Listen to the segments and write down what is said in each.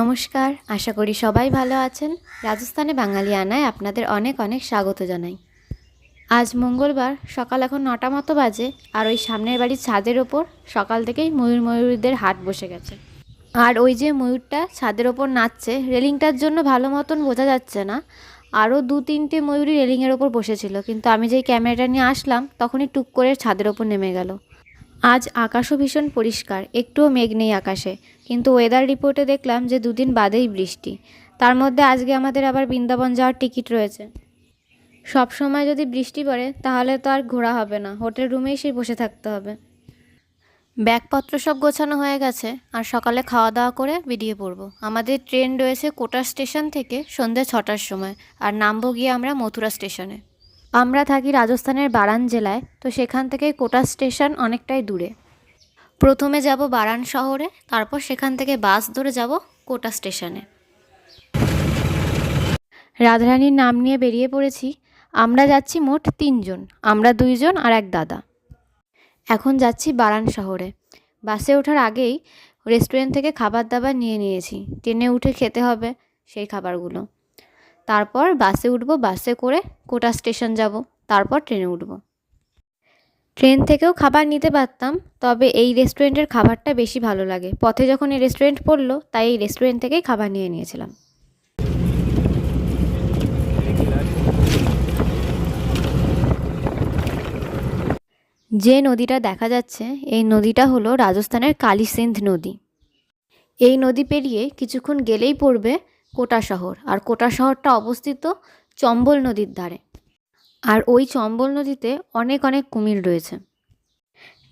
নমস্কার, আশা করি সবাই ভালো আছেন। রাজস্থানে বাঙালি আনায় আপনাদের অনেক অনেক স্বাগত জানাই। আজ মঙ্গলবার, সকাল এখন নটা মতো বাজে, আর ওই সামনের বাড়ির ছাদের ওপর সকাল থেকেই ময়ূর ময়ূরীদের হাট বসে গেছে। আর ওই যে ময়ূরটা ছাদের ওপর নাচছে, রেলিংটার জন্য ভালো মতন বোঝা যাচ্ছে না। আরও দু তিনটে ময়ূরই রেলিংয়ের ওপর বসেছিল, কিন্তু আমি যেই ক্যামেরাটা নিয়ে আসলাম, তখনই টুক করে ছাদের ওপর নেমে গেল। আজ আকাশও ভীষণ পরিষ্কার, একটুও মেঘ নেই আকাশে। কিন্তু ওয়েদার রিপোর্টে দেখলাম যে দুদিন বাদেই বৃষ্টি। তার মধ্যে আজকে আমাদের আবার বৃন্দাবন যাওয়ার টিকিট রয়েছে। সব সময় যদি বৃষ্টি পড়ে, তাহলে তো আর ঘোরা হবে না। হোটেল রুমেই সেই বসে থাকতে হবে। ব্যাগপত্র সব গোছানো হয়ে গেছে। আর সকালে খাওয়া দাওয়া করে বেরিয়ে পড়ব। আমাদের ট্রেন রয়েছে কোটা স্টেশন থেকে সন্ধ্যে ছটার সময়। আর নামবো গিয়ে আমরা মথুরা স্টেশনে। আমরা থাকি রাজস্থানের বারান জেলায়, তো সেখান থেকে কোটা স্টেশন অনেকটাই দূরে। প্রথমে যাব বারান শহরে, তারপর সেখান থেকে বাস ধরে যাব কোটা স্টেশনে। রাধারানীর নাম নিয়ে বেরিয়ে পড়েছি, আমরা যাচ্ছি মোট তিনজন, আমরা দুইজন আর এক দাদা। এখন যাচ্ছি বারান শহরে। বাসে ওঠার আগেই রেস্টুরেন্ট থেকে খাবার দাবার নিয়ে নিয়েছি ট্রেনে উঠে খেতে হবে সেই খাবারগুলো। তারপর বাসে উঠবো, বাসে করে কোটা স্টেশন যাব, তারপর ট্রেনে উঠবো। ট্রেন থেকেও খাবার নিতে পারতাম, তবে এই রেস্টুরেন্টের খাবারটা বেশি ভালো লাগে। পথে যখন এই রেস্টুরেন্ট পড়ল, তাই এই রেস্টুরেন্ট থেকেই খাবার নিয়ে নিয়েছিলাম। যে নদীটা দেখা যাচ্ছে, এই নদীটা হলো রাজস্থানের কালীসিন্ধ নদী। এই নদী পেরিয়ে কিছুক্ষণ গেলেই পড়বে কোটা শহর। আর কোটা শহরটা অবস্থিত চম্বল নদীর ধারে। আর ওই চম্বল নদীতে অনেক অনেক কুমির রয়েছে।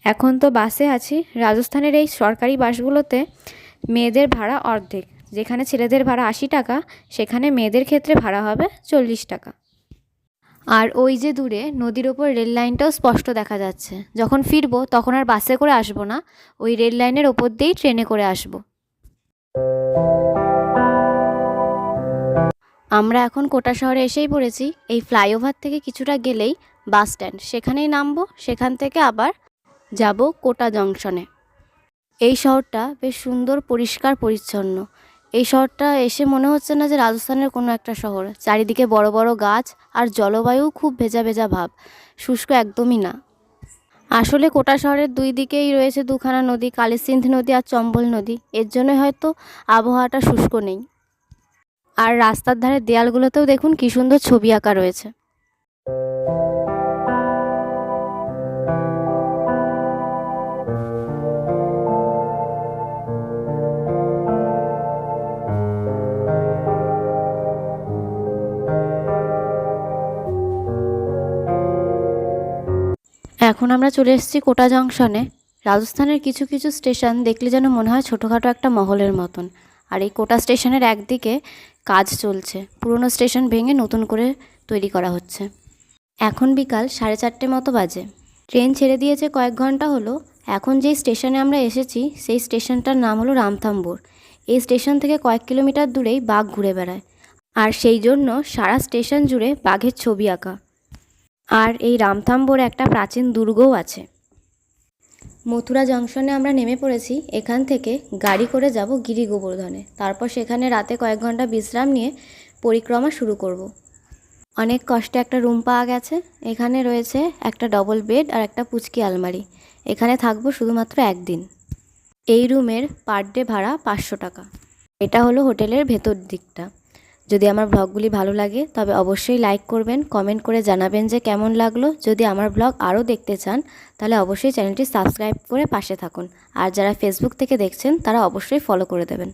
এখন তো বাসে আছি। রাজস্থানের এই সরকারি বাসগুলোতে মেয়েদের ভাড়া অর্ধেক। যেখানে ছেলেদের ভাড়া আশি টাকা, সেখানে মেয়েদের ক্ষেত্রে ভাড়া হবে চল্লিশ টাকা। আর ওই যে দূরে নদীর ওপর রেল লাইনটাও স্পষ্ট দেখা যাচ্ছে। যখন ফিরবো তখন আর বাসে করে আসব না। ওই রেল লাইনের ওপর দিয়েই ট্রেনে করে আসব। আমরা এখন কোটা শহরে এসেই পড়েছি। এই ফ্লাইওভার থেকে কিছুটা গেলেই বাস স্ট্যান্ড। সেখানেই নামবো, সেখান থেকে আবার যাব কোটা জংশনে। এই শহরটা বেশ সুন্দর, পরিষ্কার, পরিচ্ছন্ন। এই শহরটা এসে মনে হচ্ছে না যে রাজস্থানের কোনো একটা শহর। চারিদিকে বড় বড় গাছ আর জলবায়ু খুব ভেজা ভেজা ভাব। শুষ্ক একদমই না। আসলে কোটা শহরের দুই দিকেই রয়েছে দুখানা নদী, কালিসিন্ধ নদী আর চম্বল নদী। এর জন্য হয়তো আবহাওয়াটা শুষ্ক নেই। আর রাস্তার ধারে দেয়ালগুলোতেও দেখুন কী সুন্দর ছবি আঁকা রয়েছে। এখন আমরা চলে এসেছি কোটা জংশনে। রাজস্থানের কিছু কিছু স্টেশন দেখলে যেন মনে হয় ছোটোখাটো একটা মহলের মতন। আর এই কোটা স্টেশনের একদিকে কাজ চলছে। পুরনো স্টেশন ভেঙে নতুন করে তৈরি করা হচ্ছে। এখন বিকাল সাড়ে চারটে মতো বাজে। ট্রেন ছেড়ে দিয়েছে কয়েক ঘণ্টা হলো। এখন যেই স্টেশনে আমরা এসেছি, সেই স্টেশনটার নাম হলো রামথাম্বর। এই স্টেশন থেকে কয়েক কিলোমিটার দূরেই বাঘ ঘুরে বেড়ায়। আর সেই জন্য সারা স্টেশন জুড়ে বাঘের ছবি আঁকা। আর এই রামথাম্বর একটা প্রাচীন দুর্গও আছে। মথুরা জংশনে আমরা নেমে পড়েছি। এখান থেকে গাড়ি করে যাব গিরি গোবর্ধনে। তারপর সেখানে রাতে কয়েক ঘণ্টা বিশ্রাম নিয়ে পরিক্রমা শুরু করব। অনেক কষ্টে একটা রুম পাওয়া গেছে। এখানে রয়েছে একটা ডবল বেড আর একটা পুচকি আলমারি। এখানে থাকব শুধুমাত্র একদিন। এই রুমের পার ডে ভাড়া পাঁচশো টাকা। এটা হলো হোটেলের ভেতর দিকটা। যদি আমার ব্লগগুলি ভালো লাগে, তবে অবশ্যই লাইক করবেন কমেন্ট করে জানাবেন যে কেমন লাগল। যদি আমার ব্লগ আরও দেখতে চান, তাহলে অবশ্যই চ্যানেলটি সাবস্ক্রাইব করে পাশে থাকুন। আর যারা ফেসবুক থেকে দেখছেন, তারা অবশ্যই ফলো করে দেবেন।